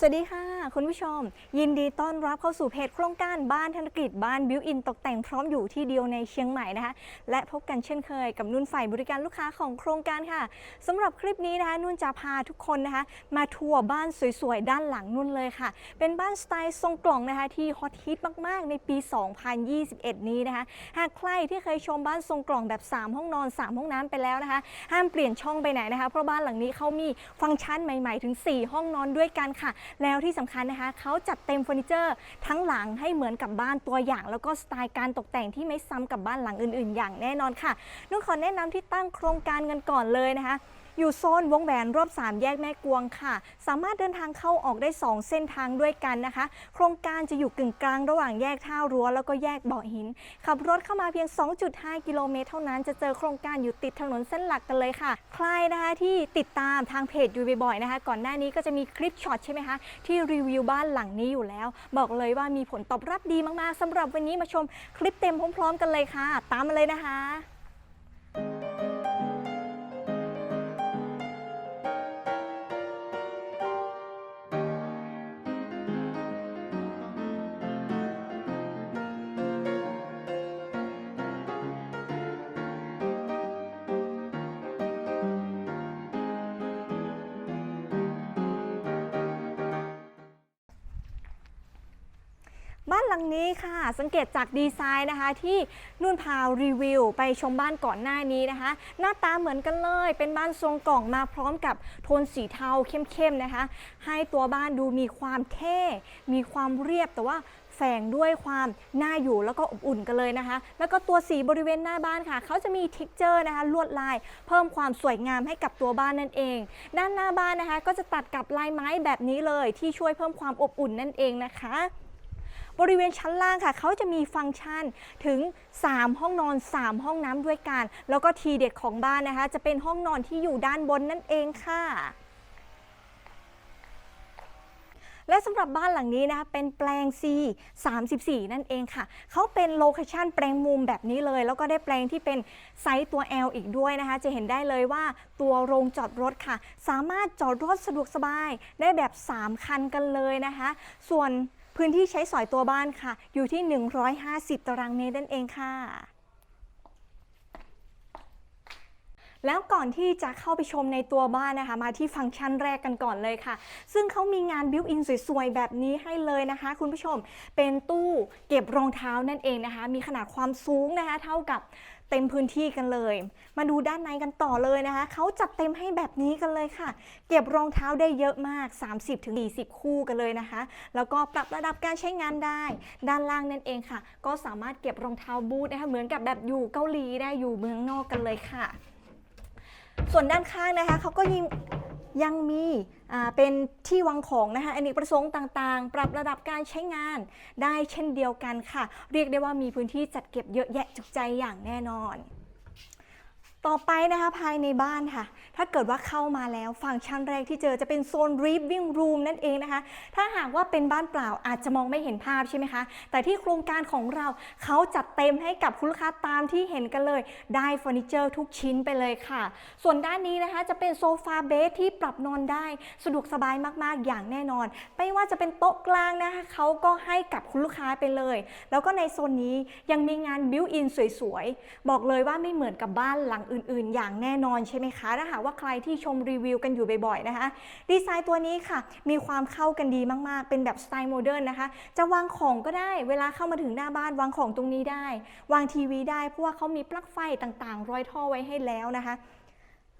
สวัสดีค่ะ คุณผู้ชม ยินดีต้อนรับเข้าสู่เพจโครงการบ้านธนกิจบ้านบิวอินตกแต่งพร้อมอยู่ที่เดียวในเชียงใหม่นะคะ และพบกันเช่นเคยกับนุ่นฝ่ายบริการลูกค้าของโครงการค่ะสำหรับคลิปนี้นะคะ นุ่นจะพาทุกคนนะคะ มาทัวร์บ้านสวยๆ ด้านหลังนุ่นเลยค่ะ เป็นบ้านสไตล์ทรงกล่องนะคะที่ฮอตฮิตมากๆ ในปี 2021 นี้นะคะ หากใครที่เคยชมบ้านทรงกล่องแบบ 3 ห้องนอน 3 ห้องน้ำไปแล้วนะคะ ห้ามเปลี่ยนช่องไปไหนนะคะเพราะบ้านหลังนี้เขามีฟังก์ชันใหม่ ๆ ถึง 4 ห้องนอนด้วยกันค่ะแล้วที่สำคัญนะคะเขาจัดเต็มเฟอร์นิเจอร์ทั้งหลังให้เหมือนกับบ้านตัวอย่าง แล้วก็สไตล์การตกแต่งที่ไม่ซ้ำกับบ้านหลังอื่น ๆ อย่างแน่นอนค่ะนุ่นขอแนะนำที่ตั้งโครงการกันก่อนเลยนะคะ อยู่โซนวงแหวนรอบ 3 แยกแม่กวงค่ะ สามารถเดินทางเข้าออกได้ 2 เส้นทางด้วยกันนะคะ โครงการจะอยู่กึ่งกลางระหว่างแยกท่ารั้วแล้วก็แยกบาะหิน ขับรถเข้ามาเพียง 2.5 กิโลเมตรเท่านั้นจะเจอโครงการอยู่ติดถนนเส้นหลักกันเลยค่ะ ใครนะคะที่ติดตามทางเพจอยู่บ่อยๆนะคะ ก่อนหน้านี้ก็จะมีคลิปช็อตใช่ไหมคะที่รีวิวบ้านหลังนี้อยู่แล้ว บอกเลยว่ามีผลตอบรับดีมากๆสำหรับวันนี้มาชมคลิปเต็มพร้อม ๆ กันเลยค่ะ ตามมาเลยนะคะ บ้านหลังนี้ค่ะ สังเกตจากดีไซน์นะคะ ที่นุ่นพาวรีวิว ไปชมบ้านก่อนหน้านี้นะคะ หน้าตาเหมือนกันเลย เป็นบ้านทรงกล่องมาพร้อมกับโทนสีเทาเข้มๆนะคะ ให้ตัวบ้านดูมีความเท่ มีความเรียบแต่ว่าแฝงด้วยความน่าอยู่แล้วก็อบอุ่นกันเลยนะคะ แล้วก็ตัวสีบริเวณหน้าบ้านค่ะ เขาจะมีทิกเจอร์นะคะ ลวดลาย เพิ่มความสวยงามให้กับตัวบ้านนั่นเอง ด้านหน้าบ้านนะคะ ก็จะตัดกับลายไม้แบบนี้เลย ที่ช่วยเพิ่มความอบอุ่นนั่นเองนะคะ บริเวณชั้นล่างค่ะ เขาจะมีฟังก์ชันถึง 3 ห้องนอน 3 ห้องน้ำด้วยกัน แล้วก็ทีเด็ดของบ้านนะคะ จะเป็นห้องนอนที่อยู่ด้านบนนั่นเองค่ะและสำหรับบ้านหลังนี้นะคะเป็นแปลง C 34 นั่นเองค่ะ เขาเป็นโลเคชันแปลงมุมแบบนี้เลย แล้วก็ได้แปลงที่เป็นไซส์ตัว L อีกด้วยนะคะ จะเห็นได้เลยว่าตัวโรงจอดรถค่ะ สามารถจอดรถสะดวกสบายได้แบบ 3 คันกันเลยนะคะ ส่วน พื้นที่ใช้สอยตัวบ้านค่ะ อยู่ที่ 150 ตารางเมตรนั่นเองค่ะ แล้วก่อนที่จะเข้าไปชมในตัวบ้านนะคะ มาที่ฟังก์ชันแรกกันก่อนเลยค่ะ ซึ่งเขามีงานบิวอินสวยๆ แบบนี้ให้เลยนะคะ คุณผู้ชมเป็นตู้เก็บรองเท้านั่นเองนะคะ มีขนาดความสูงนะคะ เท่ากับเต็มพื้นที่กันเลย มาดูด้านในกันต่อเลยนะคะ เขาจัดเต็มให้แบบนี้กันเลยค่ะ เก็บรองเท้าได้เยอะมาก 30-40 คู่กันเลยนะคะ แล้วก็ปรับระดับการใช้งานได้ ด้านล่างนั่นเองค่ะ ก็สามารถเก็บรองเท้าบูทนะคะ เหมือนกับแบบอยู่เกาหลีได้อยู่เมืองนอกกันเลยค่ะ ส่วนด้านข้างนะคะเขาก็ยังยังมีเป็นที่วางของนะคะอเนกประสงค์ต่างๆ ปรับระดับการใช้งานได้เช่นเดียวกันค่ะ เรียกได้ว่ามีพื้นที่จัดเก็บเยอะแยะจุใจอย่างแน่นอน ต่อไปนะคะภายในบ้านค่ะ ถ้าเกิดว่าเข้ามาแล้วฟังก์ชันแรกที่เจอจะเป็นโซน living room นั่นเองนะคะ ถ้าหากว่าเป็นบ้านเปล่าอาจจะมองไม่เห็นภาพใช่ไหมคะ แต่ที่โครงการของเราเขาจัดเต็มให้กับคุณลูกค้าตามที่เห็นกันเลย ได้เฟอร์นิเจอร์ทุกชิ้นไปเลยค่ะ ส่วนด้านนี้นะคะจะเป็นโซฟาเบสที่ปรับนอนได้ สะดวกสบายมากๆ อย่างแน่นอน ไม่ว่าจะเป็นโต๊ะกลางนะคะเขาก็ให้กับคุณลูกค้าไปเลย แล้วก็ในโซนนี้ยังมีงานบิวอินสวยๆบอกเลยว่าไม่เหมือนกับบ้านหลังอื่นๆ อย่างแน่นอนใช่ไหมคะถ้าหากว่าใครที่ชมรีวิวกันอยู่บ่อยๆนะคะดีไซน์ตัวนี้ค่ะ มีความเข้ากันดีมากๆ เป็นแบบสไตล์โมเดิร์นนะคะ จะวางของก็ได้เวลาเข้ามาถึงหน้าบ้านวางของตรงนี้ได้ วางทีวีได้เพราะว่าเขามีปลั๊กไฟต่างๆ ร้อยท่อไว้ให้แล้วนะคะ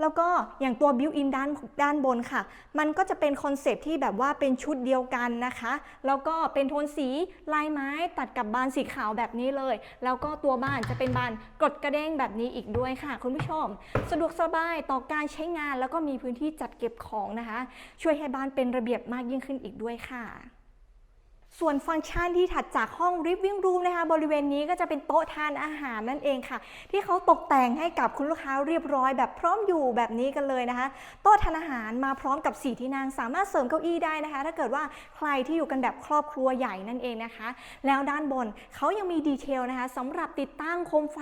แล้วก็อย่างตัวบิวอินด้านด้านบนค่ะ มันก็จะเป็นคอนเซปที่แบบว่าเป็นชุดเดียวกันนะคะ แล้วก็เป็นโทนสีลายไม้ตัดกับบานสีขาวแบบนี้เลย แล้วก็ตัวบ้านจะเป็นบานกดกระเด้งแบบนี้อีกด้วยค่ะ คุณผู้ชม สะดวกสบายต่อการใช้งาน แล้วก็มีพื้นที่จัดเก็บของนะคะ ช่วยให้บ้านเป็นระเบียบมากยิ่งขึ้นอีกด้วยค่ะ ส่วนฟังก์ชันที่ถัดจากห้อง living room นะคะ บริเวณนี้ก็จะเป็นโต๊ะทานอาหารนั่นเองค่ะ ที่เขาตกแต่งให้กับคุณลูกค้าเรียบร้อยแบบพร้อมอยู่แบบนี้กันเลยนะคะ โต๊ะทานอาหารมาพร้อมกับสีที่นั่งสามารถเสริมเก้าอี้ได้นะคะ ถ้าเกิดว่าใครที่อยู่กันแบบครอบครัวใหญ่นั่นเองนะคะ แล้วด้านบนเขายังมีดีเทลนะคะสำหรับติดตั้งโคมไฟ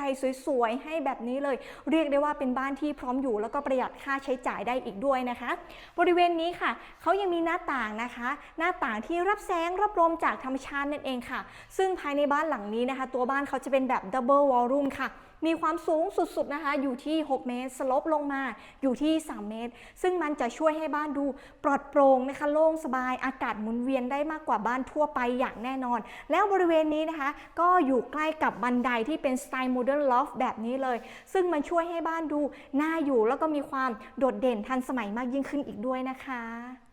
สวยๆให้แบบนี้เลย เรียกได้ว่าเป็นบ้านที่พร้อมอยู่ แล้วก็ประหยัดค่าใช้จ่ายได้อีกด้วยนะคะ บริเวณนี้ค่ะเขายังมีหน้าต่างนะคะ หน้าต่างที่รับแสงรับลมจากธรรมชาตินั่นเองค่ะ ซึ่งภายในบ้านหลังนี้นะคะ ตัวบ้านเขาจะเป็นแบบดับเบิลวอลลุ่มค่ะ มีความสูงสุดๆนะคะ อยู่ที่ 6 เมตร สลบลงมาอยู่ที่ 3 เมตร ซึ่งมันจะช่วยให้บ้านดูปลอดโปร่งนะคะ โล่งสบาย อากาศหมุนเวียนได้มากกว่าบ้านทั่วไปอย่างแน่นอน แล้วบริเวณนี้นะคะ ก็อยู่ใกล้กับบันไดที่เป็นสไตล์โมเดิร์นลอฟแบบนี้เลย ซึ่งมันช่วยให้บ้านดูน่าอยู่แล้วก็มีความโดดเด่นทันสมัยมากยิ่งขึ้นอีกด้วยนะคะ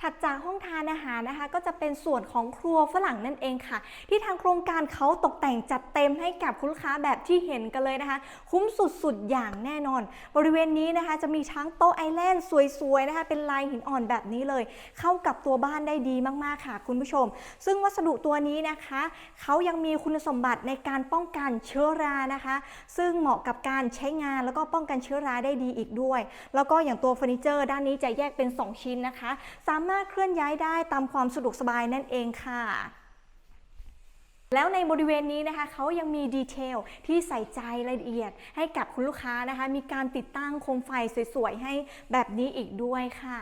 ถัดจากห้องทานอาหารนะคะ ก็จะเป็นส่วนของครัวฝรั่งนั่นเองค่ะ ที่ทางโครงการเขาตกแต่งจัดเต็มให้กับคุณลูกค้าแบบที่เห็นกันเลยนะคะ คุ้มสุดๆ อย่างแน่นอน บริเวณนี้นะคะจะมีทั้งโต๊ะไอแลนด์สวยๆนะคะ เป็นลายหินอ่อนแบบนี้เลย เข้ากับตัวบ้านได้ดีมากๆค่ะ คุณผู้ชม ซึ่งวัสดุตัวนี้นะคะเขายังมีคุณสมบัติในการป้องกันเชื้อรานะคะ ซึ่งเหมาะกับการใช้งานแล้วก็ป้องกันเชื้อราได้ดีอีกด้วย แล้วก็อย่างตัวเฟอร์นิเจอร์ด้านนี้จะแยกเป็น 2 ชิ้นนะคะสามารถเคลื่อนย้ายได้ตามความสะดวกสบายนั่นเองค่ะ แล้วในบริเวณนี้นะคะเขายังมีดีเทลที่ใส่ใจรายละเอียดให้กับคุณลูกค้านะคะ มีการติดตั้งโคมไฟสวยๆให้แบบนี้อีกด้วยค่ะ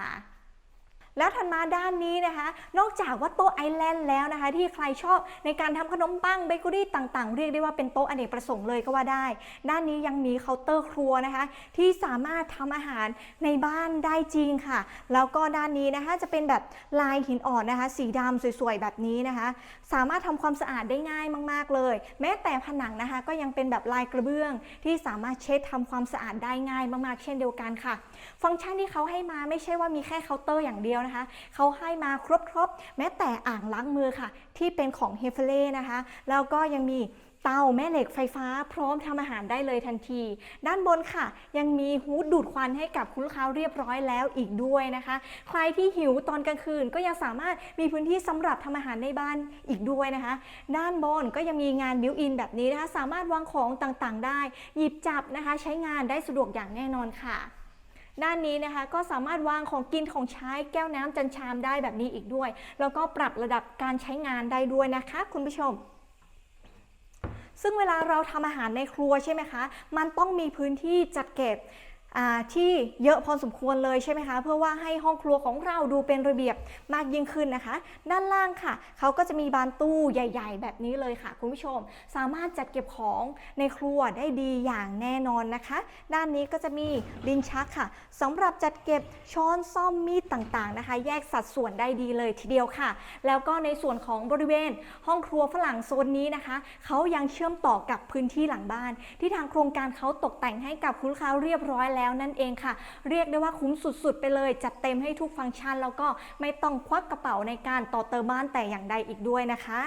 แล้วถัดมาด้านนี้นะคะ นอกจากว่าโต๊ะไอแลนด์แล้วนะคะ ที่ใครชอบในการทำขนมปังเบเกอรี่ต่างๆ เรียกได้ว่าเป็นโต๊ะอเนกประสงค์เลยก็ว่าได้ ด้านนี้ยังมีเคาน์เตอร์ครัวนะคะ ที่สามารถทำอาหารในบ้านได้จริงค่ะ แล้วก็ด้านนี้นะคะจะเป็นแบบลายหินอ่อนนะคะ สีดำสวยๆแบบนี้นะคะ สามารถทำความสะอาดได้ง่ายมาก ๆเลย แม้แต่ผนังนะคะ ก็ยังเป็นแบบลายกระเบื้อง ที่สามารถเช็ดทำความสะอาดได้ง่ายมากๆ เช่นเดียวกันค่ะ ฟังก์ชันที่เขาให้มาไม่ใช่ว่ามีแค่เคาน์เตอร์อย่างเดียวนะคะเขาให้มาครบๆแม้แต่อ่างล้างมือค่ะ ที่เป็นของเฮฟเล่นะคะแล้วก็ยังมีเตาแม่เหล็กไฟฟ้าพร้อมทำอาหารได้เลยทันที ด้านบนค่ะ ยังมีฮูดดูดควันให้กับคุณลูกค้าเรียบร้อยแล้วอีกด้วยนะคะ ใครที่หิวตอนกลางคืนก็ยังสามารถมีพื้นที่สำหรับทำอาหารในบ้านอีกด้วยนะคะ ด้านบนก็ยังมีงานบิวอินแบบนี้นะคะ สามารถวางของต่างๆ ได้ หยิบจับนะคะ ใช้งานได้สะดวกอย่างแน่นอนค่ะ ด้านนี้นะคะก็สามารถวางของกินของใช้แก้วน้ำจันชามได้แบบนี้อีกด้วย แล้วก็ปรับระดับการใช้งานได้ด้วยนะคะ คุณผู้ชมซึ่งเวลาเราทำอาหารในครัวใช่ไหมคะ มันต้องมีพื้นที่จัดเก็บ ที่เยอะพอสมควรเลยใช่ไหมคะ เพื่อว่าให้ห้องครัวของเราดูเป็นระเบียบมากยิ่งขึ้นนะคะ ด้านล่างค่ะ เขาก็จะมีบานตู้ใหญ่ ๆ แบบนี้เลยค่ะ คุณผู้ชม สามารถจัดเก็บของในครัวได้ดีอย่างแน่นอนนะคะ ด้านนี้ก็จะมีลิ้นชักค่ะสำหรับจัดเก็บช้อนซ่อมมีดต่างๆนะคะ แยกสัดส่วนได้ดีเลยทีเดียวค่ะ แล้วก็ในส่วนของบริเวณห้องครัวฝรั่งโซนนี้นะคะเขายังเชื่อมต่อกับพื้นที่หลังบ้าน ที่ทางโครงการเขาตกแต่งให้กับคุณลูกค้าเรียบร้อยแล้วนั่นเองค่ะ เรียกได้ว่าคุ้มสุดๆ ไปเลย จัดเต็มให้ทุกฟังก์ชัน แล้วก็ไม่ต้องควักกระเป๋าในการต่อเติมบ้านแต่อย่างใดอีกด้วยนะคะ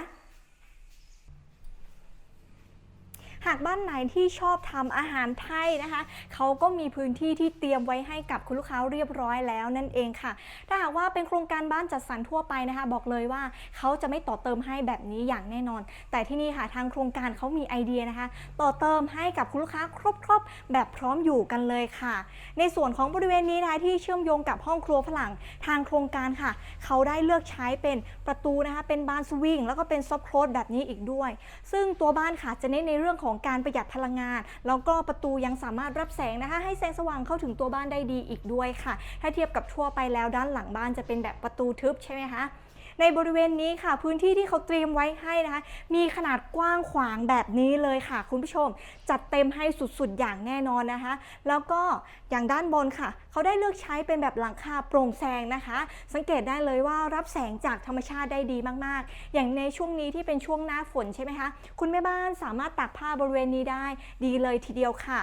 หากบ้านไหนที่ชอบทำอาหารไทยนะคะเขาก็มีพื้นที่ที่เตรียมไว้ให้กับคุณลูกค้าเรียบร้อยแล้วนั่นเองค่ะ ถ้าหากว่าเป็นโครงการบ้านจัดสรรทั่วไปนะคะ บอกเลยว่าเขาจะไม่ต่อเติมให้แบบนี้อย่างแน่นอน แต่ที่นี่ค่ะทางโครงการเขามีไอเดียนะคะ ต่อเติมให้กับคุณลูกค้าครบๆแบบพร้อมอยู่กันเลยค่ะ ในส่วนของบริเวณนี้นะคะที่เชื่อมโยงกับห้องครัวฝรั่งทางโครงการค่ะ เขาได้เลือกใช้เป็นประตูนะคะเป็นบานสวิงแล้วก็เป็นซอฟโคลสแบบนี้อีกด้วย ซึ่งตัวบ้านค่ะจะเน้นในเรื่องของการประหยัดพลังงาน แล้วก็ประตูยังสามารถรับแสงนะคะ ให้แสงสว่างเข้าถึงตัวบ้านได้ดีอีกด้วยค่ะ ถ้าเทียบกับทั่วไปแล้วด้านหลังบ้านจะเป็นแบบประตูทึบใช่ไหมคะ ในบริเวณนี้ค่ะ พื้นที่ที่เขาเตรียมไว้ให้นะคะ มีขนาดกว้างขวางแบบนี้เลยค่ะ คุณผู้ชม จัดเต็มให้สุดๆ อย่างแน่นอนนะคะ แล้วก็อย่างด้านบนค่ะ เขาได้เลือกใช้เป็นแบบหลังคาโปร่งแสงนะคะ สังเกตได้เลยว่ารับแสงจากธรรมชาติได้ดีมากๆ อย่างในช่วงนี้ที่เป็นช่วงหน้าฝนใช่ไหมคะ คุณแม่บ้านสามารถตากผ้าบริเวณนี้ได้ ดีเลยทีเดียวค่ะ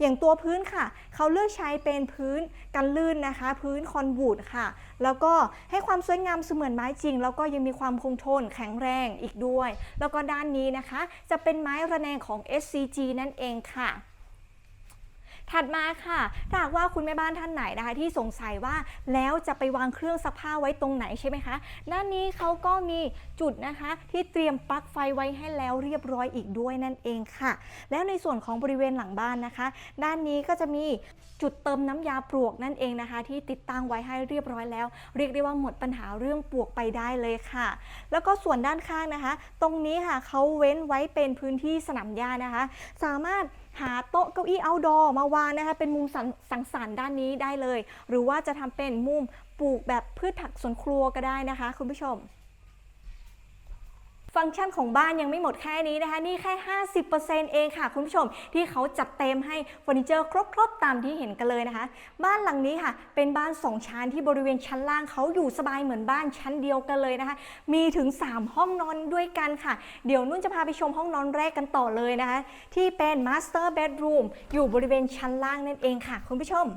อย่างตัวพื้นค่ะ เขาเลือกใช้เป็นพื้นกันลื่นนะคะ พื้นคอนวูดค่ะ แล้วก็ให้ความสวยงามเสมือนไม้จริง แล้วก็ยังมีความคงทนแข็งแรงอีกด้วย แล้วก็ด้านนี้นะคะ จะเป็นไม้ระแนงของ SCG นั่นเองค่ะ ถัดมาค่ะถ้าหากว่าคุณแม่บ้านท่านไหนนะคะ ที่สงสัยว่าแล้วจะไปวางเครื่องซักผ้าไว้ตรงไหนใช่ไหมคะด้านนี้เขาก็มีจุดนะคะที่เตรียมปลั๊กไฟไว้ให้แล้วเรียบร้อยอีกด้วยนั่นเองค่ะ แล้วในส่วนของบริเวณหลังบ้านนะคะ ด้านนี้ก็จะมีจุดเติมน้ำยาปลวกนั่นเองนะคะ ที่ติดตั้งไว้ให้เรียบร้อยแล้ว เรียกได้ว่าหมดปัญหาเรื่องปลวกไปได้เลยค่ะ แล้วก็ส่วนด้านข้างนะคะ ตรงนี้ค่ะเขาเว้นไว้เป็นพื้นที่สนามหญ้านะคะ สามารถหาโต๊ะเก้าอี้ outdoor มาวางนะคะเป็นมุมสังสรรค์ด้านนี้ได้เลย หรือว่าจะทำเป็นมุมปลูกแบบพืชผักสวนครัวก็ได้นะคะ คุณผู้ชม ฟังก์ชันของบ้านยังไม่หมดแค่นี้นะคะ นี่แค่ 50%เองค่ะคุณผู้ชมที่เขาจัดเต็มให้เฟอร์นิเจอร์ครบๆตามที่เห็นกันเลยนะคะ บ้านหลังนี้ค่ะ เป็นบ้าน 2 ชั้นที่บริเวณชั้นล่างเขาอยู่สบายเหมือนบ้านชั้นเดียวกันเลยนะคะ มีถึง 3 ห้องนอนด้วยกันค่ะ เดี๋ยวนุ่นจะพาไปชมห้องนอนแรกกันต่อเลยนะคะ ที่เป็น Master Bedroom อยู่บริเวณชั้นล่างนั่นเองค่ะ คุณผู้ชม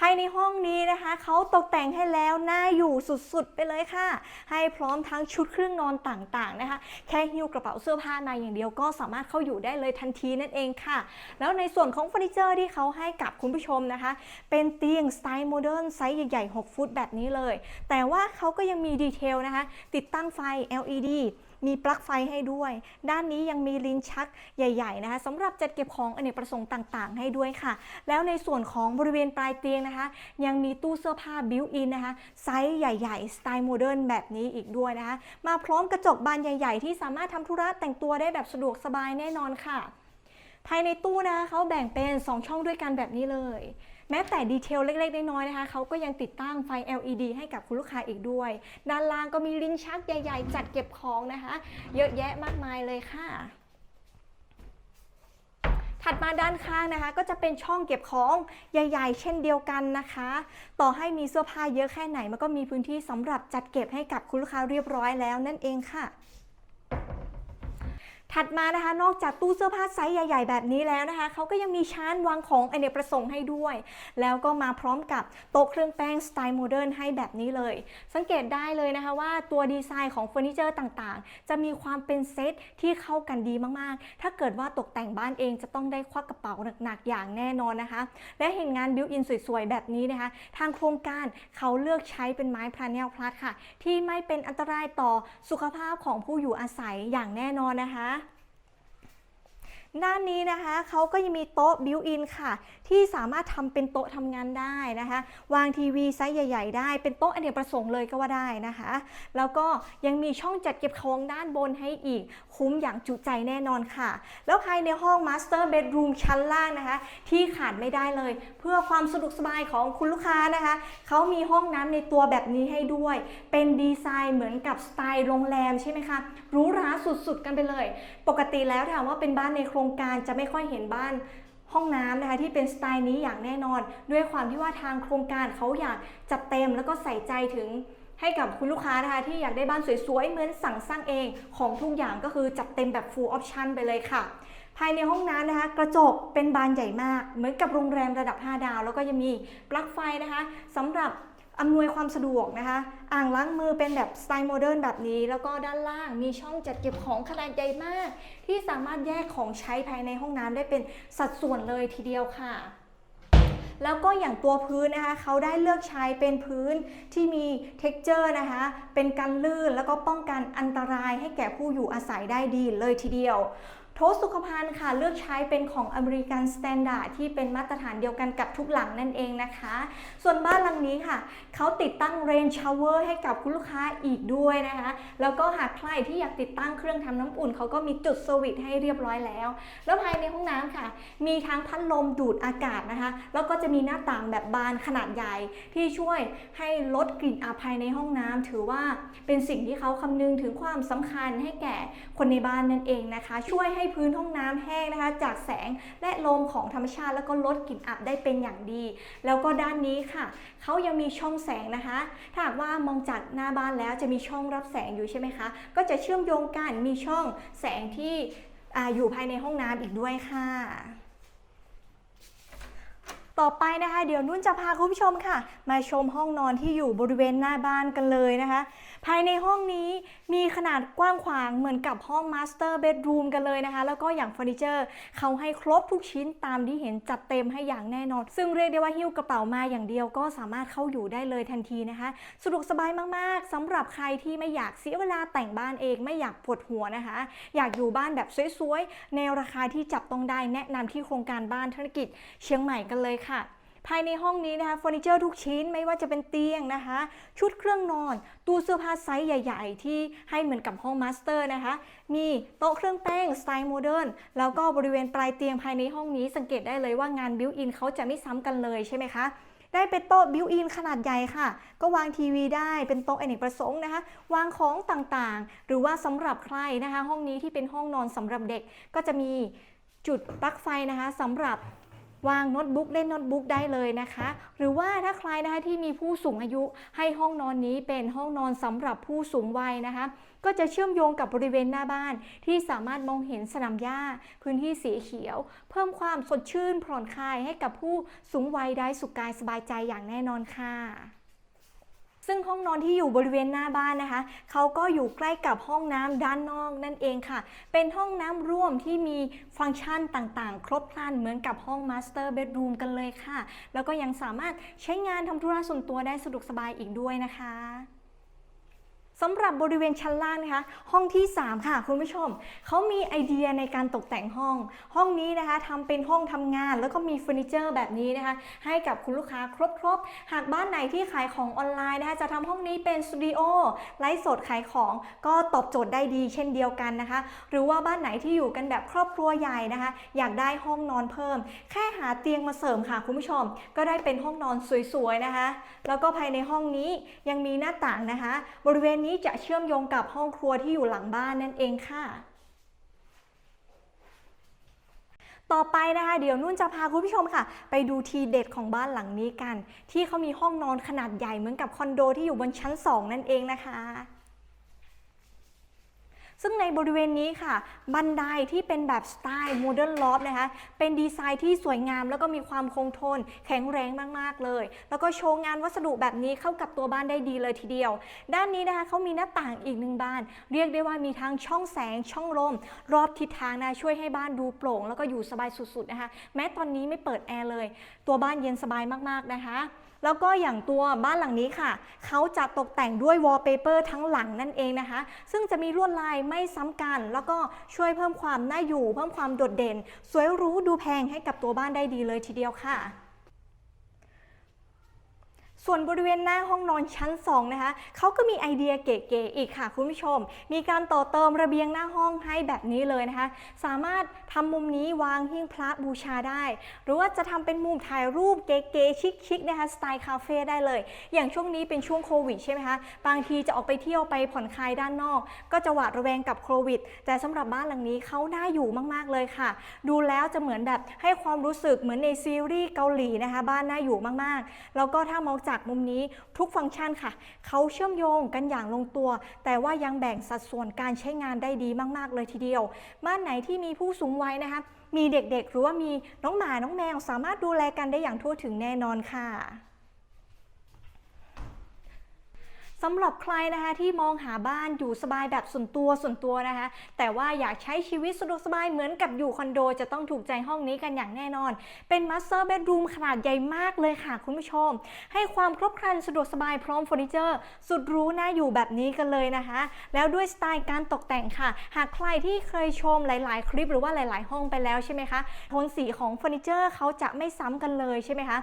ภายในห้องนี้นะคะเขาตกแต่งให้แล้วน่าอยู่สุดๆไปเลยค่ะ ให้พร้อมทั้งชุดเครื่องนอนต่างๆนะคะ แค่หิ้วกระเป๋าเสื้อผ้ามาอย่างเดียวก็สามารถเข้าอยู่ได้เลยทันทีนั่นเองค่ะ แล้วในส่วนของเฟอร์นิเจอร์ที่เขาให้กับคุณผู้ชมนะคะ เป็นเตียงสไตล์โมเดิร์นไซส์ใหญ่ๆ 6 ฟุตแบบนี้เลย แต่ว่าเขาก็ยังมีดีเทลนะคะ ติดตั้งไฟ LED มีปลั๊กไฟให้ด้วย ด้านนี้ยังมีลิ้นชักใหญ่ๆนะคะสำหรับจัดเก็บของอเนกประสงค์ต่างๆ ให้ด้วยค่ะ แล้วในส่วนของบริเวณปลายเตียงนะคะ ยังมีตู้เสื้อผ้าบิวอินนะคะไซส์ใหญ่ๆสไตล์โมเดิร์นแบบนี้อีกด้วยนะคะ มาพร้อมกระจกบานใหญ่ ๆ ที่สามารถทำธุระแต่งตัวได้แบบสะดวกสบายแน่นอนค่ะ ภายในตู้นะคะเขาแบ่งเป็น 2 ช่องด้วยกันแบบนี้เลย แม้แต่ดีเทลเล็กๆ น้อยๆนะคะเขาก็ยังติดตั้งไฟ LED ให้กับคุณลูกค้าอีกด้วย ด้านล่างก็มีลิ้นชักใหญ่ ๆ จัดเก็บของนะคะ เยอะแยะมากมายเลยค่ะถัดมาด้านข้างนะคะก็จะเป็นช่องเก็บของใหญ่ ๆ เช่นเดียวกันนะคะ ต่อให้มีเสื้อผ้าเยอะแค่ไหนมันก็มีพื้นที่สำหรับจัดเก็บให้กับคุณลูกค้าเรียบร้อยแล้วนั่นเองค่ะ ถัดมานะคะ นอกจากตู้เสื้อผ้าไซส์ใหญ่ ๆ แบบนี้แล้วนะคะ เขาก็ยังมีชั้นวางของอเนกประสงค์ให้ด้วย แล้วก็มาพร้อมกับโต๊ะเครื่องแป้งสไตล์โมเดิร์นให้แบบนี้เลย สังเกตได้เลยนะคะว่าตัวดีไซน์ของเฟอร์นิเจอร์ต่างๆ จะมีความเป็นเซตที่เข้ากันดีมากๆ ถ้าเกิดว่าตกแต่งบ้านเองจะต้องได้ควักกระเป๋าหนักๆ อย่างแน่นอนนะคะ และเห็นงานบิวอินสวยๆ แบบนี้นะคะ ทางโครงการเขาเลือกใช้เป็นไม้พราเนลพลัสค่ะ ที่ไม่เป็นอันตรายต่อสุขภาพของผู้อยู่อาศัยอย่างแน่นอนนะคะ ด้านนี้นะคะเขาก็ยังมีโต๊ะบิวอินค่ะ ที่สามารถทำเป็นโต๊ะทำงานได้นะคะ วางทีวีไซส์ใหญ่ ๆ ได้เป็นโต๊ะอเนกประสงค์เลยก็ว่าได้นะคะ แล้วก็ยังมีช่องจัดเก็บของด้านบนให้อีก คุ้มอย่างจุใจแน่นอนค่ะ แล้วภายในห้อง Master Bedroom ชั้นล่างนะคะ ที่ขาดไม่ได้เลย เพื่อความสะดวกสบายของคุณลูกค้านะคะเขามีห้องน้ำในตัวแบบนี้ให้ด้วย เป็นดีไซน์เหมือนกับสไตล์โรงแรมใช่ไหมคะหรูหราสุดๆกันไปเลย ปกติแล้วถามว่าเป็นบ้านในโครงการจะไม่ค่อยเห็นบ้านห้องน้ำนะคะที่เป็นสไตล์นี้อย่างแน่นอน ด้วยความที่ว่าทางโครงการเขาอยากจัดเต็มแล้วก็ใส่ใจถึงให้กับคุณลูกค้านะคะที่อยากได้บ้านสวยๆ เหมือนสั่งสร้างเองของทุกอย่างก็คือจัดเต็มแบบ full option ไปเลยค่ะ ภายในห้องน้ำนะคะกระจกเป็นบานใหญ่มาก เหมือนกับโรงแรมระดับ 5 ดาว แล้วก็ยังมีปลั๊กไฟนะคะสำหรับ อำนวยความสะดวกนะคะ อ่างล้างมือเป็นแบบสไตล์โมเดิร์นแบบนี้ แล้วก็ด้านล่างมีช่องจัดเก็บของขนาดใหญ่มาก ที่สามารถแยกของใช้ภายในห้องน้ำได้เป็นสัดส่วนเลยทีเดียวค่ะแล้วก็อย่างตัวพื้นนะคะเขาได้เลือกใช้เป็นพื้นที่มี t e x t อร์นะคะ เป็นกันลื่นแล้วก็ป้องกันอันตรายให้แก่ผู้อยู่อาศัยได้ดีเลยทีเดียว โทสุขภัณฑ์ค่ะเลือกใช้เป็นของอเมริกันสแตนดาร์ดที่เป็นมาตรฐานเดียวกันกับทุกหลังนั่นเองนะคะ ส่วนบ้านหลังนี้ค่ะเขาติดตั้งเรนช h เวอร์ให้กับคุณลูกค้าอีกด้วยนะคะ แล้วก็หากใครที่อยากติดตั้งเครื่องทำน้ำอุ่นเขาก็มีจุดสวิตช์ให้เรียบร้อยแล้ว แล้วภายในห้องน้ำค่ะ มีทั้งพัดลมดูดอากาศนะคะ แล้วก็จะมีหน้าต่างแบบบานขนาดใหญ่ ที่ช่วยให้ลดกลิ่นอับภายในห้องน้ำถือว่าเป็นสิ่งที่เขาคำนึงถึงความสำคัญให้แก่คนในบ้านนั่นเองนะคะ ช่วยให้พื้นห้องน้ำแห้งนะคะ จากแสงและลมของธรรมชาติ แล้วก็ลดกลิ่นอับได้เป็นอย่างดี แล้วก็ด้านนี้ค่ะเขายังมีช่องแสงนะคะ ถ้าหากว่ามองจากหน้าบ้านแล้วจะมีช่องรับแสงอยู่ใช่ไหมคะ ก็จะเชื่อมโยงกันมีช่องแสงที่ออยู่ภายในห้องน้ำอีกด้วยค่ะ ต่อไปนะคะ เดี๋ยวนุ่นจะพาคุณผู้ชมค่ะ มาชมห้องนอนที่อยู่บริเวณหน้าบ้านกันเลยนะคะ ภายในห้องนี้มีขนาดกว้างขวางเหมือนกับห้องมาสเตอร์เบดรูมกันเลยนะคะ แล้วก็อย่างเฟอร์นิเจอร์เขาให้ครบทุกชิ้นตามที่เห็นจัดเต็มให้อย่างแน่นอน ซึ่งเรียกได้ว่าหิ้วกระเป๋ามาอย่างเดียวก็สามารถเข้าอยู่ได้เลยทันทีนะคะสะดวกสบายมากๆสำหรับใครที่ไม่อยากเสียเวลาแต่งบ้านเองไม่อยากปวดหัวนะคะ อยากอยู่บ้านแบบสวยๆในราคาที่จับต้องได้แนะนำที่โครงการบ้านธุรกิจเชียงใหม่กันเลยค่ะภายในห้องนี้นะคะเฟอร์นิเจอร์ทุกชิ้นไม่ว่าจะเป็นเตียงนะคะ ชุดเครื่องนอน ตู้เสื้อผ้าไซส์ใหญ่ ๆ ที่ให้เหมือนกับห้องมาสเตอร์นะคะ มีโต๊ะเครื่องแป้งสไตล์โมเดิร์นแล้วก็บริเวณปลายเตียงภายในห้องนี้สังเกตได้เลยว่างานบิวอินเขาจะไม่ซ้ำกันเลยใช่ไหมคะได้เป็นโต๊ะบิวอินขนาดใหญ่ค่ะ ก็วางทีวีได้เป็นโต๊ะอเนกประสงค์นะคะ วางของต่างๆ หรือว่าสำหรับใครนะคะ ห้องนี้ที่เป็นห้องนอนสำหรับเด็กก็จะมีจุดปลั๊กไฟนะคะสำหรับ วางโน้ตบุ๊กเล่นโน้ตบุ๊กได้เลยนะคะ หรือว่าถ้าใครนะคะที่มีผู้สูงอายุให้ห้องนอนนี้เป็นห้องนอนสำหรับผู้สูงวัยนะคะ ก็จะเชื่อมโยงกับบริเวณหน้าบ้าน ที่สามารถมองเห็นสนามหญ้า พื้นที่สีเขียว เพิ่มความสดชื่นผ่อนคลายให้กับผู้สูงวัยได้สุขกายสบายใจอย่างแน่นอนค่ะ ซึ่งห้องนอนที่อยู่บริเวณหน้าบ้านนะคะ เขาก็อยู่ใกล้กับห้องน้ำด้านนอกนั่นเองค่ะ เป็นห้องน้ำร่วมที่มีฟังก์ชันต่างๆ ครบครันเหมือนกับห้องมาสเตอร์เบดรูมกันเลยค่ะ แล้วก็ยังสามารถใช้งานทำธุระส่วนตัวได้สะดวกสบายอีกด้วยนะคะ สำหรับบริเวณชั้นล่างนะคะ ห้องที่ 3 ค่ะคุณผู้ชม เขามีไอเดียในการตกแต่งห้อง ห้องนี้นะคะทำเป็นห้องทำงาน แล้วก็มีเฟอร์นิเจอร์แบบนี้นะคะ ให้กับคุณลูกค้าครบๆ หากบ้านไหนที่ขายของออนไลน์นะคะจะทำห้องนี้เป็นสตูดิโอไลฟ์สดขายของก็ตอบโจทย์ได้ดีเช่นเดียวกันนะคะ หรือว่าบ้านไหนที่อยู่กันแบบครอบครัวใหญ่นะคะ อยากได้ห้องนอนเพิ่ม แค่หาเตียงมาเสริมค่ะคุณผู้ชม ก็ได้เป็นห้องนอนสวยๆนะคะ แล้วก็ภายในห้องนี้ยังมีหน้าต่างนะคะ บริเวณนี้จะเชื่อมโยงกับห้องครัวที่อยู่หลังบ้านนั่นเองค่ะ ต่อไปนะคะ เดี๋ยวนุ่นจะพาคุณผู้ชมค่ะ ไปดูทีเด็ดของบ้านหลังนี้กัน ที่เขามีห้องนอนขนาดใหญ่เหมือนกับคอนโดที่อยู่บนชั้น 2 นั่นเองนะคะ ซึ่งในบริเวณนี้ค่ะ บันไดที่เป็นแบบสไตล์โมเดิร์นลอฟนะคะ เป็นดีไซน์ที่สวยงามแล้วก็มีความคงทน แข็งแรงมาก ๆ เลย แล้วก็โชว์งานวัสดุแบบนี้เข้ากับตัวบ้านได้ดีเลยทีเดียว ด้านนี้นะคะเขามีหน้าต่างอีกหนึ่งบาน เรียกได้ว่ามีทั้งช่องแสงช่องลม รอบทิศทางนะช่วยให้บ้านดูโปร่ง แล้วก็อยู่สบายสุดๆนะคะ แม้ตอนนี้ไม่เปิดแอร์เลย ตัวบ้านเย็นสบายมากๆนะคะแล้วก็อย่างตัวบ้านหลังนี้ค่ะ เขาจะตกแต่งด้วยวอลเปเปอร์ทั้งหลังนั่นเองนะคะ ซึ่งจะมีลวดลายไม่ซ้ำกัน แล้วก็ช่วยเพิ่มความน่าอยู่ เพิ่มความโดดเด่น สวยรู้ดูแพงให้กับตัวบ้านได้ดีเลยทีเดียวค่ะ ส่วนบริเวณหน้าห้องนอนชั้น 2 นะคะเขาก็มีไอเดียเก๋ๆอีกค่ะคุณผู้ชม มีการต่อเติมระเบียงหน้าห้องให้แบบนี้เลยนะคะ สามารถทำมุมนี้วางหิ้งพระบูชาได้ หรือว่าจะทำเป็นมุมถ่ายรูปเก๋ๆชิคๆนะคะสไตล์คาเฟ่ได้เลย อย่างช่วงนี้เป็นช่วงโควิดใช่ไหมคะบางทีจะออกไปเที่ยวไปผ่อนคลายด้านนอก ก็จะหวาดระแวงกับโควิด แต่สำหรับบ้านหลังนี้เขาน่าอยู่มากๆเลยค่ะ ดูแล้วจะเหมือนแบบให้ความรู้สึกเหมือนในซีรีส์เกาหลีนะคะ บ้านน่าอยู่มากๆ แล้วก็ถ้ามองจากมุมนี้ทุกฟังก์ชันค่ะ เขาเชื่อมโยงกันอย่างลงตัว แต่ว่ายังแบ่งสัดส่วนการใช้งานได้ดีมากๆ เลยทีเดียว บ้านไหนที่มีผู้สูงวัยนะคะ มีเด็กๆ หรือว่ามีน้องหมา น้องแมว สามารถดูแลกันได้อย่างทั่วถึงแน่นอนค่ะ สำหรับใครนะคะที่มองหาบ้านอยู่สบายแบบส่วนตัวส่วนตัวนะคะ แต่ว่าอยากใช้ชีวิตสะดวกสบายเหมือนกับอยู่คอนโด จะต้องถูกใจห้องนี้กันอย่างแน่นอน เป็นมาสเตอร์เบดรูมขนาดใหญ่มากเลยค่ะคุณผู้ชม ให้ความครบครันสะดวกสบายพร้อมเฟอร์นิเจอร์สุดรู้น่าอยู่แบบนี้กันเลยนะคะ แล้วด้วยสไตล์การตกแต่งค่ะ หากใครที่เคยชมหลาย ๆ คลิปหรือว่าหลาย ๆ ห้องไปแล้วใช่ไหมคะโทนสีของเฟอร์นิเจอร์เขาจะไม่ซ้ำกันเลยใช่ไหมคะ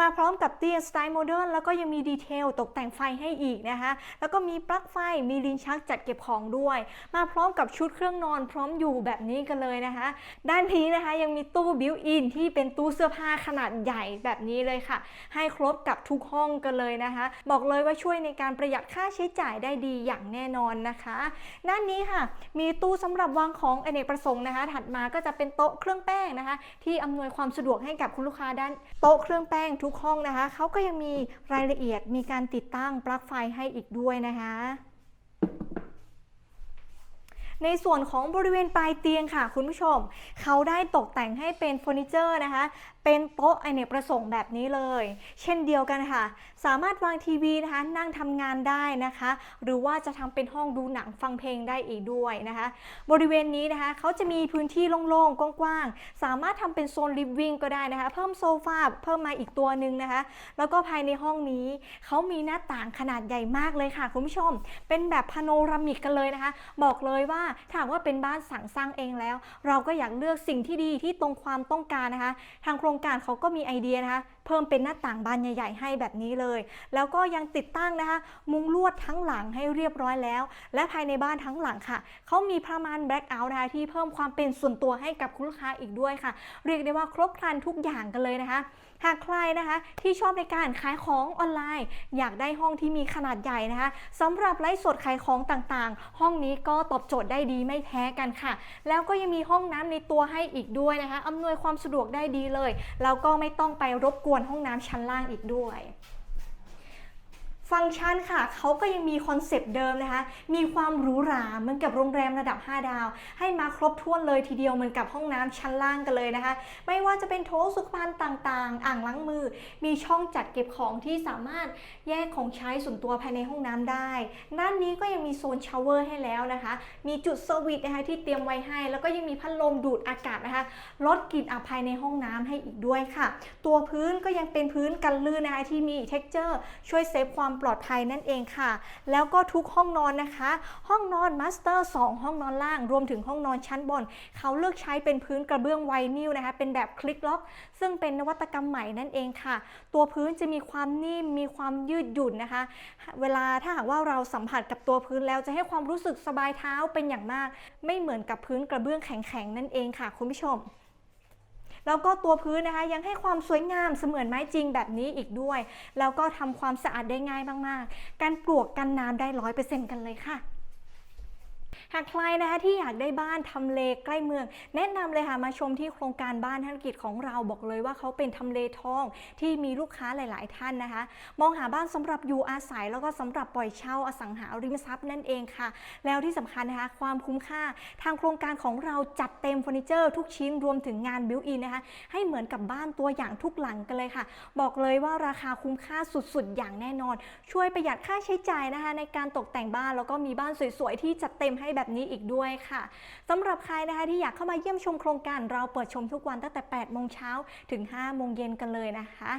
มาพร้อมกับเตียงสไตล์โมเดิร์นแล้วก็ยังมีดีเทลตกแต่งไฟให้อีกนะคะ แล้วก็มีปลั๊กไฟมีลิ้นชักจัดเก็บของด้วย มาพร้อมกับชุดเครื่องนอนพร้อมอยู่แบบนี้กันเลยนะคะ ด้านนี้นะคะยังมีตู้บิวอินที่เป็นตู้เสื้อผ้าขนาดใหญ่แบบนี้เลยค่ะ ให้ครบกับทุกห้องกันเลยนะคะ บอกเลยว่าช่วยในการประหยัดค่าใช้จ่ายได้ดีอย่างแน่นอนนะคะ ด้านนี้ค่ะ มีตู้สำหรับวางของอเนกประสงค์นะคะ ถัดมาก็จะเป็นโต๊ะเครื่องแป้งนะคะ ที่อำนวยความสะดวกให้กับคุณลูกค้าด้านโต๊ะเครื่องแป้งทุกห้องนะคะ เขาก็ยังมีรายละเอียดมีการติดตั้งปลั๊กไฟให้อีกด้วยนะคะ ในส่วนของบริเวณปลายเตียงค่ะคุณผู้ชม เขาได้ตกแต่งให้เป็นเฟอร์นิเจอร์นะคะ เป็นโต๊ะอเนกประสงค์แบบนี้เลย เช่นเดียวกันค่ะ สามารถวางทีวีนะคะนั่งทำงานได้นะคะ หรือว่าจะทำเป็นห้องดูหนังฟังเพลงได้อีกด้วยนะคะ บริเวณนี้นะคะเขาจะมีพื้นที่โล่งๆกว้างๆสามารถทำเป็นโซนลิฟวิ่งก็ได้นะคะ เพิ่มโซฟาเพิ่มมาอีกตัวหนึ่งนะคะ แล้วก็ภายในห้องนี้เขามีหน้าต่างขนาดใหญ่มากเลยค่ะคุณผู้ชม เป็นแบบพาโนรามิกกันเลยนะคะ บอกเลยว่าถ้าหากว่าเป็นบ้านสั่งสร้างเองแล้ว เราก็อยากเลือกสิ่งที่ดีที่ตรงความต้องการนะคะ ทางโครงการเขาก็มีไอเดียนะคะ เพิ่มเป็นหน้าต่างบานใหญ่ ๆ ให้แบบนี้เลย แล้วก็ยังติดตั้งนะคะ มุงลวดทั้งหลังให้เรียบร้อยแล้ว และภายในบ้านทั้งหลังค่ะเขามีพม่านแบล็ k เอาท์นะคะที่เพิ่มความเป็นส่วนตัวให้กับคุณลูกค้าอีกด้วยค่ะ เรียกได้ว่าครบครันทุกอย่างกันเลยนะคะหากใครนะคะที่ชอบในการขายของออนไลน์ อยากได้ห้องที่มีขนาดใหญ่นะคะสำหรับไลฟ์สดขายของต่างๆ ห้องนี้ก็ตอบโจทย์ได้ดีไม่แพ้กันค่ะ แล้วก็ยังมีห้องน้ำในตัวให้อีกด้วยนะคะอำนวยความสะดวกได้ดีเลยแล้วก็ไม่ต้องไปรบกวนห้องน้ำชั้นล่างอีกด้วย ฟังก์ชันค่ะเขาก็ยังมีคอนเซปต์เดิมนะคะ มีความหรูหราเหมือนกับโรงแรมระดับ 5 ดาว ให้มาครบถ้วนเลยทีเดียวเหมือนกับห้องน้ำชั้นล่างกันเลยนะคะ ไม่ว่าจะเป็นโถสุขภัณฑ์ต่างๆ อ่างล้างมือ มีช่องจัดเก็บของที่สามารถแยกของใช้ส่วนตัวภายในห้องน้ำได้ด้านนี้ก็ยังมีโซนชาวเวอร์ให้แล้วนะคะ มีจุดเซอร์วิสนะคะที่เตรียมไว้ให้ แล้วก็ยังมีพัดลมดูดอากาศนะคะลดกลิ่นอับภายในห้องน้ำให้อีกด้วยค่ะ ตัวพื้นก็ยังเป็นพื้นกันลื่นนะคะที่มี t e x t อร์ ช่วยเซฟความปลอดภัยนั่นเองค่ะ แล้วก็ทุกห้องนอนนะคะ ห้องนอนมาสเตอร์2ห้องนอนล่าง รวมถึงห้องนอนชั้นบน เขาเลือกใช้เป็นพื้นกระเบื้องไวนิลนะคะ เป็นแบบคลิกล็อก ซึ่งเป็นนวัตกรรมใหม่นั่นเองค่ะ ตัวพื้นจะมีความนิ่ม มีความยืดหยุ่นนะคะ เวลาถ้าหากว่าเราสัมผัสกับตัวพื้นแล้วจะให้ความรู้สึกสบายเท้าเป็นอย่างมาก ไม่เหมือนกับพื้นกระเบื้องแข็งๆนั่นเองค่ะ คุณผู้ชม แล้วก็ตัวพื้นนะคะยังให้ความสวยงามเสมือนไม้จริงแบบนี้อีกด้วย แล้วก็ทำความสะอาดได้ง่ายมากๆ การปลวกกันน้ำได้ร้อยเปอร์เซ็นต์กันเลยค่ะ หากใครนะคะที่อยากได้บ้านทำเลใกล้เมือง แนะนำเลยค่ะมาชมที่โครงการบ้านธุรกิจของเราบอกเลยว่าเขาเป็นทำเลทองที่มีลูกค้าหลาย ๆ ท่านนะคะ มองหาบ้านสำหรับอยู่อาศัยแล้วก็สำหรับปล่อยเช่าอสังหาริมทรัพย์นั่นเองค่ะ แล้วที่สำคัญนะคะความคุ้มค่าทางโครงการของเราจัดเต็มเฟอร์นิเจอร์ทุกชิ้นรวมถึงงานบิวอินนะคะให้เหมือนกับบ้านตัวอย่างทุกหลังกันเลยค่ะ บอกเลยว่าราคาคุ้มค่าสุด ๆ อย่างแน่นอน ช่วยประหยัดค่าใช้จ่ายนะคะในการตกแต่งบ้านแล้วก็มีบ้านสวย ๆ ที่จัดเต็มให้แบบนี้อีกด้วยค่ะสำหรับใครนะคะที่อยากเข้ามาเยี่ยมชมโครงการเราเปิดชมทุกวันตั้งแต่ 8 โมงเช้าถึง 5 โมงเย็นกันเลยนะคะ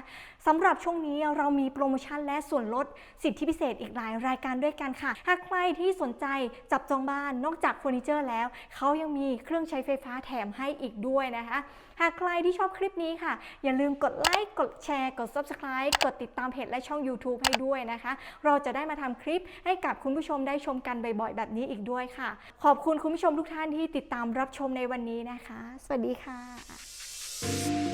สำหรับช่วงนี้เรามีโปรโมชั่นและส่วนลดสิทธิพิเศษอีกหลายรายการด้วยกันค่ะ หากใครที่สนใจจับจองบ้านนอกจากเฟอร์นิเจอร์แล้ว เขายังมีเครื่องใช้ไฟฟ้าแถมให้อีกด้วยนะคะ หากใครที่ชอบคลิปนี้ค่ะ อย่าลืมกดไลค์ กดแชร์ กด Subscribe กดติดตามเพจและช่อง YouTube ให้ด้วยนะคะ เราจะได้มาทำคลิปให้กับคุณผู้ชมได้ชมกันบ่อยๆ แบบนี้อีกด้วยค่ะ ขอบคุณคุณผู้ชมทุกท่านที่ติดตามรับชมในวันนี้นะคะ สวัสดีค่ะ